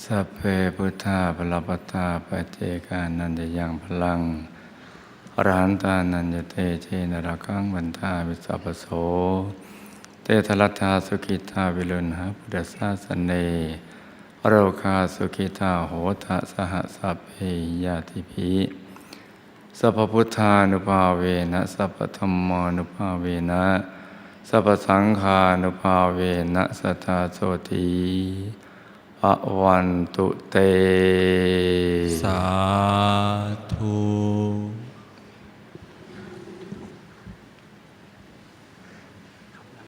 สัพเพพุทธาพลปตาปเจกานันจะยังพลังอรหันตานันยเตเชนรกังวันทาวิสัพโส เตทลัตถาสุขิตาวิลุณหาพุทธศาสเนโรคาสุขิตาโหทะสหสัพเพยาติภิสัพพุทธานุภาเวนะสัพพธรรมานุภาเวนะสัพพสังฆานุภาเวนะสัทธาโสตี ภวันตุเต สาธ